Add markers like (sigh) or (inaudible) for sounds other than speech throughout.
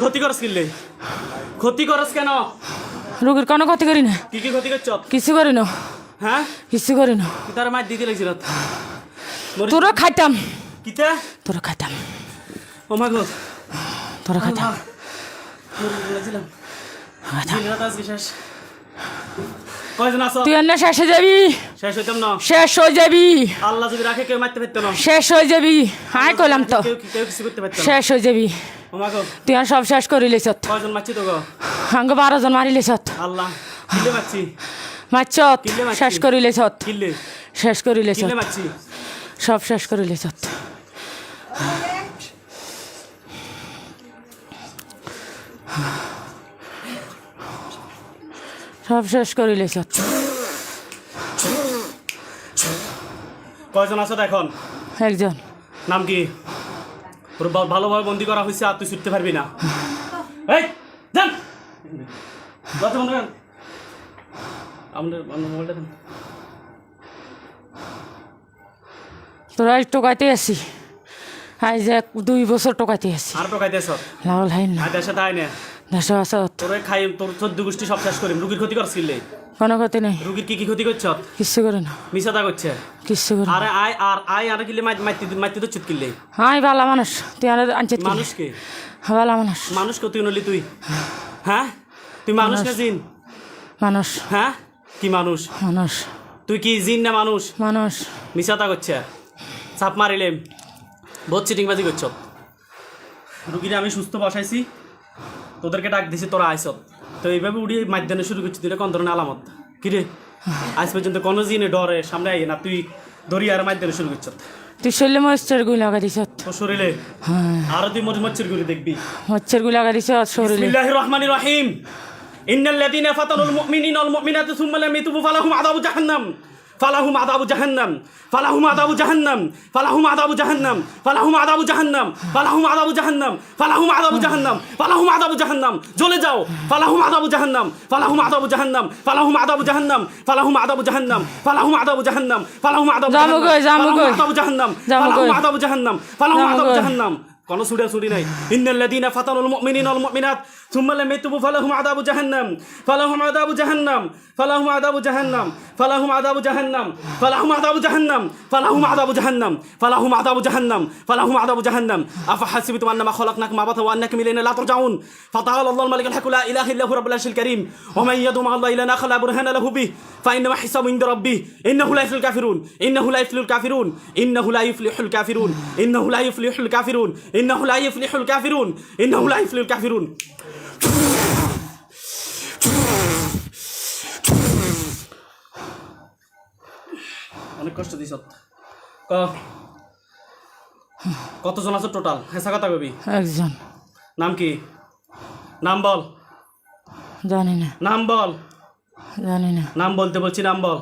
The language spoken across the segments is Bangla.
ক্ষতি করস কিনলে ক্ষতি করস কেন? রোগীর কোনো ক্ষতি করি না। কি কি ক্ষতি করছ? কিছু করি না। হ্যাঁ? কিছু করি না। তার মায়ের দিতে লাগছিল? তোরা খাইতাম। কিতা? তোরা খাইতাম। ও মা গো। তোরা খাইতাম। বলেছিলাম। আজকে শেষ। তুই শেষে যাবি। শেষ হইতাম না? শেষ হয়ে যাবি। আল্লাহ যদি রাখে কেউ মারতে পারতো না। শেষ হয়ে যাবি। হাই কইলাম তো। কেউ কেউ কিছু করতে পারতো শেষ হয়ে যাবি। তুই আর সব শেষ করে লিছত কয়জন মারছি তো গো আঙ্গ বারো জন মারি লিছত আল্লাহ কিলে মারছি? মারছত। কিলে শেষ করে লিছত কিলে শেষ করে লিছত কিলে মারছি? সব শেষ করে লিছত সব শেষ করে লিছত কয়জন আছো এখন? একজন। নাম কি? ভালোভাবে বন্দি করা হয়েছে আর তুই ছুটতে পারবি না। এই যান। দরজা বন্ধ করেন আমাদের আমাদের মোবাইলটা দেন। তোরা টোকাইতে আসি। আজ এক দুই বছর টোকাইতে আসি। আর টোকাই দেশ লাউল হাইন না দেশে তাই না। দেশ আসত তোরে খাই তোর চোদ্দ গোষ্ঠী সব শেষ করিম। রুগীর ক্ষতি করছিল কোনো ক্ষতি নেই। রুগীর কি কি ক্ষতি করছ? কিচ্ছু করে না। মিশাদা করছে? কিচ্ছু করে আরে আয় আর আয় আর কিলে মাইতে মাইতে তো চুত হাই বালা মানুষ। তুই আর বালা মানুষ। নলি তুই? হ্যাঁ? তুই মানুষ না জিন? মানুষ। হ্যাঁ? কি মানুষ? মানুষ। তুই কি জিন না মানুষ? মানুষ। করছে? চাপ মারিলেম বহুত চিটিংবাজি করছ। রুগীরা আমি সুস্থ বসাইছি। তোদেরকে ডাক দিছি তোরা আইস। তো এইভাবে উড়িয়ে মাধ্যমে শুরু করছি তুই কোন ধরনের আলামত? কিরে আজ পর্যন্ত কোনো জিনে ডরে সামনে আইয়ে না তুই দরিয়ার মাধ্যমে শুরু করছ। তুই শরীরে মচ্ছের গুলি লাগা দিছ। তোর শরীরে? হ্যাঁ। আরও তুই মজমচ্ছের করে দেখবি। মচ্ছের গুলি লাগা দিছ শরীরে। বিসমিল্লাহির রহমানির রহিম। ইন্নাল লাযিনা ফাতানুল মুমিনিনা ওয়াল মুমিনাতি সুম্মা লাম ইয়াতুবু ফালাহুম আযাবু জাহান্নাম। ফালাহুম আযাবু জাহান্নাম ফালাহুম আযাবু জাহান্নাম ফালাহুম আযাবু জাহান্নাম ফালাহুম আযাবু জাহান্নাম ফালাহুম আযাবু জাহান্নাম ফালাহুম আযাবু জাহান্নাম ফালাহুম আযাবু জাহান্নাম জ্বলে যাও ফালাহুম আযাবু জাহান্নাম ফালাহুম আযাবু জাহান্নাম ফালাহুম আযাবু জাহান্নাম ফালাহুম আযাবু জাহান্নাম ফালাহুম আযাবু জাহান্নাম ফালাহুম কই, যাব ফালাহুম। আযাবু জাহান্নাম ফালাহুম। আযাবু জাহান্নাম ফালাহুম কই। জাহান্নাম কোনো সুড়া সুড়ি নাই ইন্নাল্লাযীনা ফাতানুল মুমিনিনা ওয়াল মুমিনাত সুম্মা লাম ইয়াতুবু ফালাহুম আযাবু জাহান্নাম ফালাহুম আযাবু জাহান্নাম ফালাহুম আযাবু জাহান্নাম ফালাহুম আযাবু জাহান্নাম ফালাহুম আযাবু জাহান্নাম ফালাহুম আযাবু জাহান্নাম ফালাহুম আযাবু জাহান্নাম ফালাহুম আযাবু জাহান্নাম আফা হাসিবতুম আন্নামা খালাকনাকুম আবাথা ওয়া আন্নাকুম ইলাইনা লা তুরজাউন ফাতাআলা আল্লাহুল মালিকুল হাক্কু লা ইলাহা ইল্লা হুয়া রাব্বুল আরশিল কারীম ওয়া মান ইয়াদউ মা আল্লাহি ইলাহা লা বুরহানা লাহু বিহি فإنما حسابه عند ربه إنه لا يفلح الكافرون إنه لا يفلح الكافرون إنه لا يفلح الكافرون إنه لا يفلح الكافرون ইন্নাহু লা ইফলিহুল কাফিরুন ইন্নাহু লা ইফলিহুল কাফিরুন অনেক কষ্ট দিছ। ক। কতজন আছো টোটাল হেসা কথা কবি। একজন। নাম কি? নাম বল। জানি না। নাম বল। জানি না। নাম বলতে বলছি নাম বল।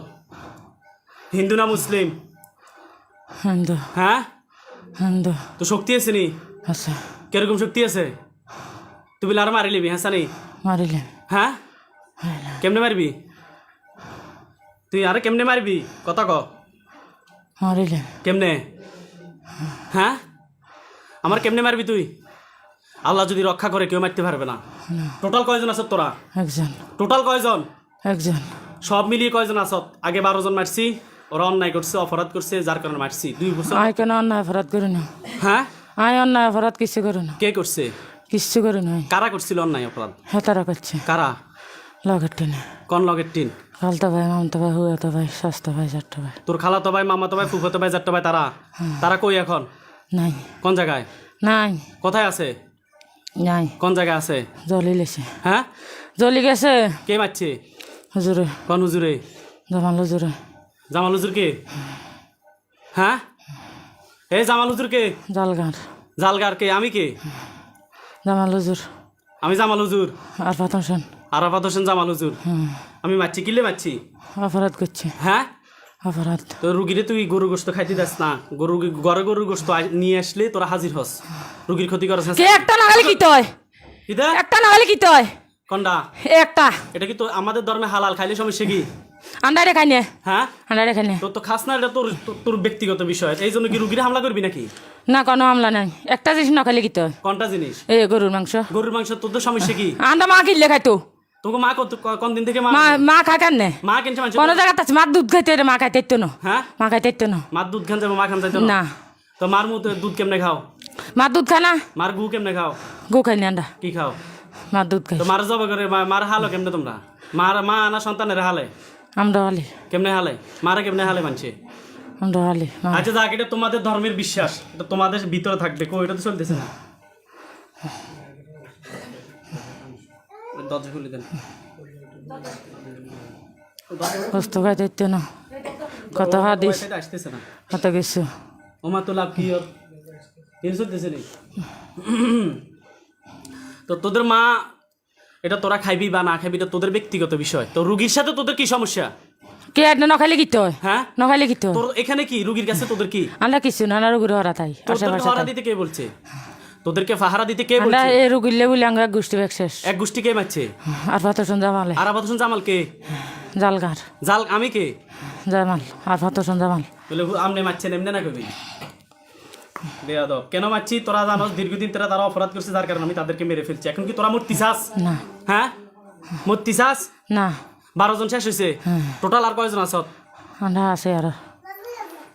হিন্দু না মুসলিম? হিন্দু। হ্যাঁ? হিন্দু। তো শক্তি আছে নি? আছে কীরকম শক্তি আছে? তুই বলে আর মারি লিবি হ্যাঁ সানি? মারিলে হ্যাঁ? কেমনে মারবি? তুই আরে কেমনে মারবি? কথা ক। মারিলে কেমনে? হ্যাঁ? আমার কেমনে মারবি তুই? আল্লাহ যদি রক্ষা করে কেউ মারতে পারবে না। টোটাল কয়জন আছত তোরা? একজন। টোটাল কয়জন? একজন। সব মিলিয়ে কয়জন আছত আগে বারো জন মারছি ওরা অন্যায় করছে অপরাধ করছে যার কারণে মারছি। দুই বছর অন্যায় অপরাধ করি না। হ্যাঁ? আয় অন্যায় অপরাধ কিছু করি না। কে করছে? কিচ্ছু করি নাই। কারা করছিল অন্যায় অপরাধ? হেতারা করছে। কারা? লগের টেনে। কোন লগের টিন? খালতা ভাই মামতা ভাই হুয়াতো ভাই স্বাস্থ্য ভাই চারটা ভাই। তোর খালাতো ভাই মামাতো ভাই ফুফাতো ভাই জাট্টো ভাই তারা? তারা কই এখন? নাই। কোন জায়গায়? নাই। কোথায় আছে? নাই। কোন জায়গায় আছে? জ্বলি লেছে। হ্যাঁ? জ্বলি গেছে। কে মারছে? হুজুরে। কোন হুজুরে? জামাল হুজুরে। জামাল হুজুর কে হ্যাঁ? এ জামাল হুজুর কে জালগাঁর। জালগার কে? আমি কে? জামাল হুজুর। আমি জামাল হুজুর। আর ফাতম সেন আরাফাত হোসেন জামাল হুজুর। আমি মারছি কিলে মারছি? অপরাধ করছে। হ্যাঁ? অপরাধ। তো রুগীরে তুই গরু গোস্ত খাইতে দাস না। গরু ঘরে গরুর গোস্ত নিয়ে আসলে তোরা হাজির হস। রুগীর ক্ষতি করাস না। কে? একটা নাগালে কি তয় একটা নাগালে কি তয় কন্ডা একটা। এটা কি তো আমাদের ধর্মে হালাল খাইলে সমস্যা কি? আন্ডারে খাই নে হ্যাঁ? আন্ডারে খাই নে তোর তো খাস না এটা তোর তোর- ব্যক্তিগত বিষয়। এই জন্য কি রুগীরা হামলা করবি নাকি? না কোনো আমলা নাই। একটা জিনিস না খাইলে কি তো? কোনটা জিনিস? এই গরুর মাংস। গরুর মাংস তোর তো সমস্যা কি? আন্ডা মা কিনলে খাইতো তোকে মা কোন দিন থেকে মা মা খাই কেন মা মাংস? কোনো জায়গাতে আছে? মার দুধ খাইতে রে মা খাইতে ইত্তো না। হ্যাঁ? মা খাইতে ইত্তো না। মার দুধ খান যাব মা খান যাইতো না। তো মার মুখ দুধ কেমনে খাও? মার দুধ খায় না? মার গু কেমনে খাও? গো খাই নি কি খাও? মার দুধ খাই তো মার জব করে মা- মার হালো কেমনে তোমরা? মার মা আনা সন্তানের হালে? আমরা হালি কেমনে হালে? মারা কেমনে হালে মানছে? আমরা হালি আচ্ছা যাক এটা তোমাদের ধর্মের বিশ্বাস। এটা তোমাদের ভিতরে থাকবে। কো এটা তো চলতেছে না। দরজা খুলে দেন। কষ্ট খাইতে ইত্তো না। কত হাদিস। আসতেছে না। কত কিছু ওমা তো লাভ কি ওর? চলতেছে তো তোদের মা এটা তোরা খাইবি বা না খাইবি এটা তোদের ব্যক্তিগত বিষয়। তো রুগীর সাথে তোদের কি সমস্যা? কে আর ন খাইলে কি তো হ্যাঁ? ন খাইলে কি তোর এখানে কি? রুগীর কাছে তোদের কি? আমরা কিছু না আমরা রুগীর হরা তাই আশেপাশে ফাহারা দিতে কে বলছে? তোদেরকে ফাহারা দিতে কে আমরা বলছে? এই বলে আমরা গোষ্ঠী শেষ। এক গোষ্ঠী কে মারছে? আর ভাত সন্ধ্যা মালে আর আবাদ হোসেন জামাল কে? জালগার। জাল আমি কে? জামাল আর ভাত সন্ধ্যা মাল বলে আমনে মারছেন এমনি না কবি? দেয়া দাও কেন মারছি? তোরা জানো দীর্ঘদিন তোরা তারা অপরাধ করছে যার কারণে আমি তাদেরকে মেরে ফেলছি। এখন কি তোরা মূর্তি চাস না। হ্যাঁ? মূর্তি চাস না। বারো জন শেষ হয়েছে। টোটাল আর কয়জন আছত আমরা আছে আর।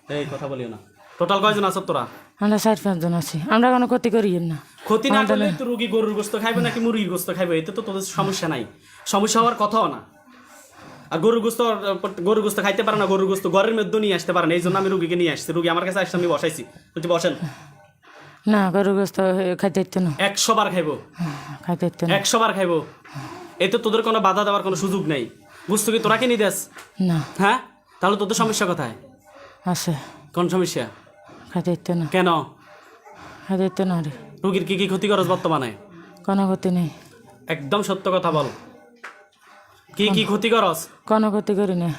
এই কথা বলিও না। টোটাল কয়জন আছত তোরা? আমরা চার পাঁচজন আছি। আমরা কোনো ক্ষতি করি না। ক্ষতি না করলে তো রুগী গরুর গোস্ত খাইবে নাকি মুরগির গোস্ত খাইবে? এতে তো তোদের সমস্যা নাই। সমস্যা হওয়ার কথাও না। আর গরুর গোস্ত গরুর গোস্ত খাইতে পারে না গরুর গোস্ত ঘরের মধ্যে নিয়ে আসতে পারে না এই জন্য আমি রুগীকে নিয়ে আসছি। রুগী আমার কাছে আসছে আমি বসাইছি। বলছি বসেন। না গরু গোস্ত খাইতে না। একশো বার খাইবো। খাইতে ইত্তো না। একশো বার খাইবো। এতে তোদের কোনো বাধা দেওয়ার কোনো সুযোগ নেই। বুঝতো কি তোরা কি নিয়ে দেস না। হ্যাঁ? তাহলে তোদের সমস্যা কোথায়? আছে। কোন সমস্যা? খাইতে ইত্তো না। কেন? খাইতে ইত্তো না রে রুগীর কি কি ক্ষতি করস বর্তমানে? কোনো ক্ষতি নেই। একদম সত্য কথা বল। কি কি ক্ষতি করস? কোনো ক্ষতি করি না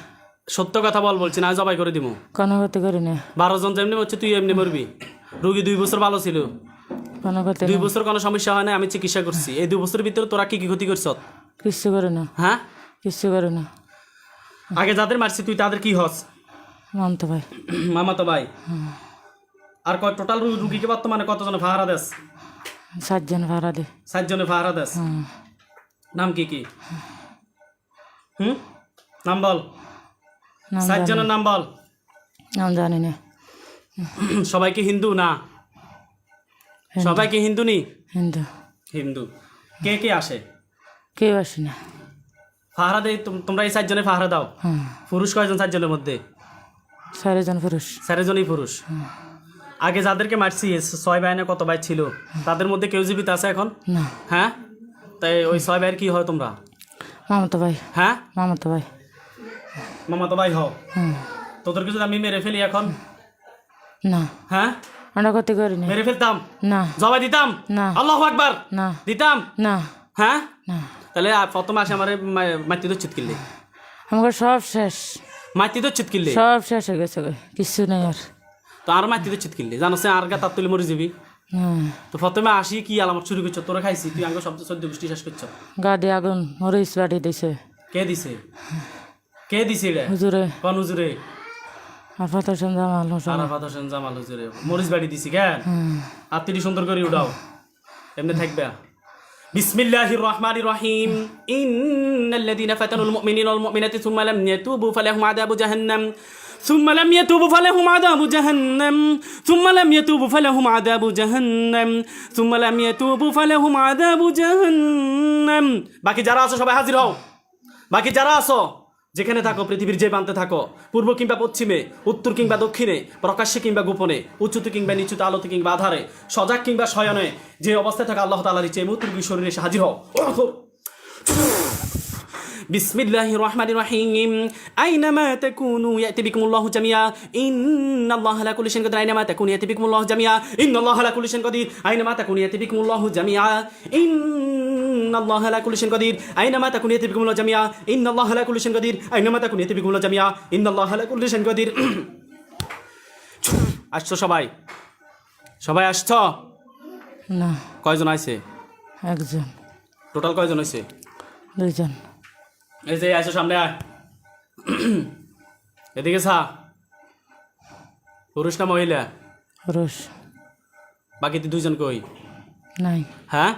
সত্য কথা বল বলছি না জবাই করে দিব কোনো ক্ষতি করি না বারো জন যেমনি হচ্ছে তুই এমনি মরবি। রুগী দুই বছর ভালো ছিল। কোনো ক্ষতি দুই বছর কোনো সমস্যা হয় না আমি চিকিৎসা করছি। এই দুই বছরের ভিতরে তোরা কি কি ক্ষতি করছ? কিচ্ছু করি না হ্যাঁ? কিচ্ছু করি না আগে যাদের মারছি তুই তাদের কি হস? মানতে ভাই। মামা তো ভাই আর কয় টোটাল রুগীকে বর্তমানে কতজন ভাড়া দেশ সাতজন ভাড়া দে। সাতজনে ভাড়া দেশ। নাম কি কি? হুম? নাম বল। সাতজনের নাম বল। নাম জানি না। সবাইকে হিন্দু না? সবাইকে হিন্দু নি? হিন্দু। হিন্দু। কে কে আসে? কেউ আসি না। ফাহারা দেয় তোমরা এই সাতজনে ফাহারা দাও। পুরুষ কয়জন সাতজনের মধ্যে? চারিজন পুরুষ। চারজনই পুরুষ। আগে যাদেরকে মারছি ছয় ভাই না কত ভাই ছিল? তাদের মধ্যে কেউ জীবিত আছে এখন? হ্যাঁ? তাই ওই ছয় ভাইয়ের কি হয় তোমরা? মামাতো ভাই। হ্যাঁ? মামাতো ভাই। মামা তো ভাই হও। হুম। তোদেরকে যদি আমি মেরে ফেলি এখন? না। হ্যাঁ? আমরা ক্ষতি করি না মেরে ফেলতাম? না। জবাই দিতাম? না। আল্লাহ আকবার? না। দিতাম? না। হ্যাঁ? না। তাহলে প্রথম আসে আমার মাতৃ তো চিৎকিল্লি আমাকে সব শেষ। মাতৃ তো চিৎকিল্লি সব শেষ হয়ে গেছে গো। কিচ্ছু নেই আর। তো আর মাতৃ তো চিৎকিল্লি জানো সে আর গা তার তুলে মরে যাবি। তো প্রথমে আসি কি আলামত শুরু করছ? তোরা খাইছি তুই আগে শব্দ চোদ্দ গোষ্ঠী শেষ করছ। গা দিয়ে আগুন মরিচ বাড়ি দিছে। কে দিছে? কে দিছে রে? হুজুরে। কোন হুজুরে? আর ফত জামাল হোসেন। আরাফাত হোসেন জামাল হুজুরে। মরিচ বাড়ি দিছি কেন আত্মীয় সুন্দর করে উঠাও। এমনি থাকবে। রহিম। ইন্নাল্লাযীনা ফাতানুল মুমিনিনা ওয়াল মুমিনাতি সুম্মা লাম ইয়াতুবু ফালাহুম আযাবু জাহান্নাম। ثم لم يتوبوا فلهم عذاب جهنم ثم لم يتوبوا فلهم عذاب جهنم ثم لم يتوبوا فلهم عذاب جهنم বাকি যারা আছো সবাই হাজির হও বাকি যারা আছো যেখানে থাকো পৃথিবীর যে প্রান্তে থাকো পূর্ব কিংবা পশ্চিমে উত্তর কিংবা দক্ষিণে প্রকাশ্যে কিংবা গোপনে উচ্চতে কিংবা নিচুতে আলোতে কিংবা আধারে সজাগ কিংবা শয়নে যে অবস্থায় থাকা আল্লাহ তালার ইচ্ছে মুহূর্তে রোগীর শরীরে এসে হাজির হও بسم الله الرحمن الرحيم أينما تكونوا يأتي بكم الله جميعا إن الله على كل شيء قدير أينما تكونوا يأتي بكم الله جميعا إن الله على كل شيء قدير أينما تكونوا يأتي بكم الله جميعا إن الله على كل شيء قدير أينما تكونوا يأتي بكم الله جميعا إن الله على كل شيء قدير أينما تكونوا يأتي بكم الله جميعا إن الله على كل شيء قدير আসছো সবাই সবাই আসছো না কয়জন আইছে একজন টোটাল কয়জন হয়েছে দুইজন এই যে আসো সামনে আয়। এদিকে সা। পুরুষ না মহিলা? রস বাকি তুই দুইজন কই? নাই। হ্যাঁ?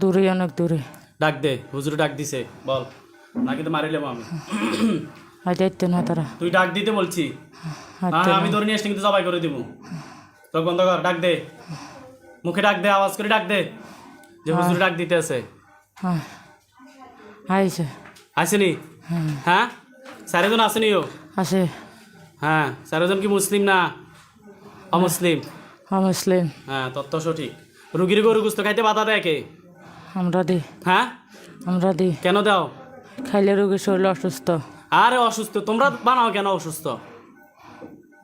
দূরে অনেক দূরে। ডাক দে হুজুর ডাক দিছে বল। নাকি তো মারিলাম আমি। আর যাইতে না তারা। তুই ডাক দিতে বলছি। আমি ধরে নিয়ে এসে কিন্তু জবাই করে দিব। চোখ বন্ধ কর ডাক দে। মুখে ডাক দে আওয়াজ করে ডাক দে। যে হুজুর ডাক দিতে আছে হ্যাঁ আইছে আসেনি? হ্যাঁ? হ্যাঁ চারিজন ও আছে হ্যাঁ চারিজন কি মুসলিম না অমুসলিম? মুসলিম হ্যাঁ তত্ত্ব সঠিক। রুগীর গরু গুস্ত খাইতে বাধা দেয় কে? আমরা দি। হ্যাঁ? আমরা দি। কেন দাও? খাইলে রোগী শরীর অসুস্থ। আরে অসুস্থ তোমরা বানাও কেন অসুস্থ?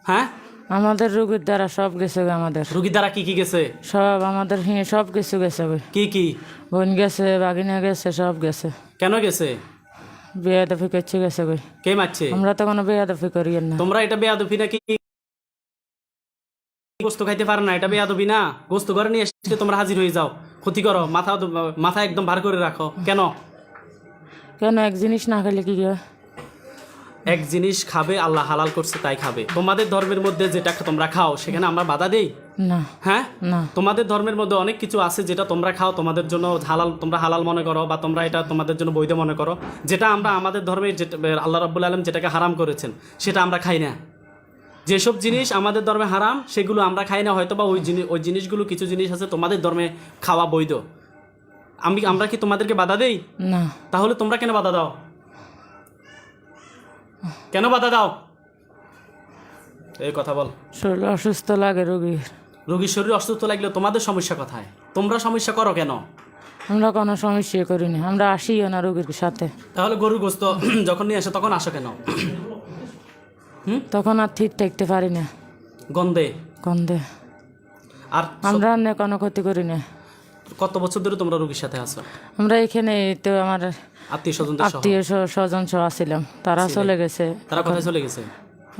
হ্যাঁ? আমাদের রোগীর দ্বারা সব গেছে আমাদের। রুগীর দ্বারা কি কি গেছে? সব আমাদের হিয়ে সব কিছু গেছে কি কি? বোন গেছে বাগিনা গেছে সব গেছে। কেন গেছে? বিয়ে দফি করছে গেছে গো কে মারছে? আমরা তো কোনো বিয়ে দফি করি না। তোমরা এটা বেয়াদবি নাকি? গোস্ত খাইতে পারো না এটা বেয়াদবি না। গোস্ত ঘরে নিয়ে এসে তোমরা হাজির হয়ে যাও। ক্ষতি করো মাথা মাথা একদম বার করে রাখো। কেন? কেন? এক জিনিস না খেলে কি? এক জিনিস খাবে আল্লাহ হালাল করছে তাই খাবে। তোমাদের ধর্মের মধ্যে যেটা তোমরা খাও সেখানে আমরা বাধা দেই? না হ্যাঁ? না। তোমাদের ধর্মের মধ্যে অনেক কিছু আছে যেটা তোমরা খাও তোমাদের জন্য হালাল তোমরা হালাল মনে করো বা তোমরা এটা তোমাদের জন্য বৈধ মনে করো। যেটা আমরা আমাদের ধর্মে যেটা আল্লাহ রাব্বুল আলম যেটাকে হারাম করেছেন সেটা আমরা খাই না। যেসব জিনিস আমাদের ধর্মে হারাম সেগুলো আমরা খাই না হয়তো বা ওই জিনিস ওই জিনিসগুলো কিছু জিনিস আছে তোমাদের ধর্মে খাওয়া বৈধ। আমি আমরা কি তোমাদেরকে বাধা দেই? না। তাহলে তোমরা কেন বাধা দাও? কেন বাধা দাও? এই কথা বল। শরীর অসুস্থ লাগে রোগীর। রোগীর শরীর অসুস্থ লাগলে তোমাদের সমস্যা কোথায়? তোমরা সমস্যা করো কেন? আমরা কোনো সমস্যা করি না আমরা আসিও না রোগীর সাথে। তাহলে গরুর গোস্ত (clears throat) যখন নিয়ে আসে তখন আসো কেন? (clears throat) তখন আর ঠিক থাকতে পারি না। গন্ধে? গন্ধে। আর আমরা না কোনো ক্ষতি করি না। কত বছর ধরে তোমরা রোগীর সাথে আছো? আমরা এখানে তো আমার আত্মীয় স্বজন আত্মীয় স্বজন সহ আসছিলাম তারা চলে গেছে। তারা কোথায় চলে গেছে?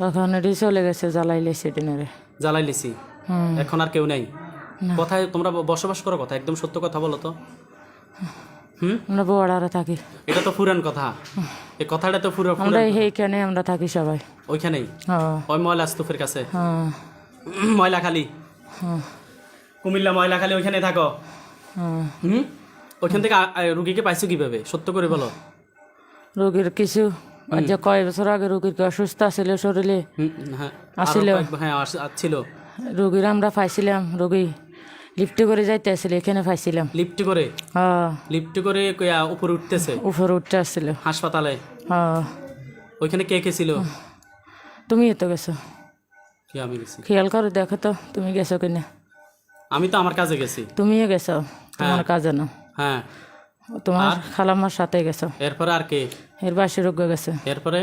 এখন এটি চলে গেছে জ্বালাইলে সেদিনের জ্বালাই লিছি হুম এখন আর কেউ নেই। কোথায় তোমরা বসবাস করো কথা একদম সত্য কথা বলো তো। হুম? আমরা বড়ারা থাকি। এটা তো পুরান কথা। এই কথাটা তো পুরো আমরা এইখানে আমরা থাকি সবাই। ওইখানেই? হ্যাঁ। ওই ময়লা স্তূপের কাছে? হ্যাঁ। ময়লা খালি হ্যাঁ। কুমিল্লা ময়লা খালি ওইখানে থাকো। হুম? ওইখান থেকে রুগীকে পাইছো কীভাবে? সত্য করে বলো। রোগীর কিছু যে কয় বছর আগে রোগীর অসুস্থ আছিল শরীরে? হ্যাঁ। আসিল। হ্যাঁ ছিল রোগীর আমরা পাইছিলাম রোগী লিফটে করে যাইতে আসছিল এখানে পাইছিলাম। লিফট করে? হ্যাঁ। লিফট করে উপরে উঠতেছে? উপরে উঠতে আসছিল। হাসপাতালে? হ্যাঁ। ওইখানে কে কে ছিল? তুমিও তো গেছো? কি আমি গেছি? খেয়াল করে দেখো তো তুমি গেছো কিনা? আমি তো আমার কাজে গেছি। তুমিও গেছো? তোমার কাজে না? হ্যাঁ। তোমার খালাম্মার সাথে গেছো। এরপরে আর কে? এর বাসি রোগ গেছে। এরপরে?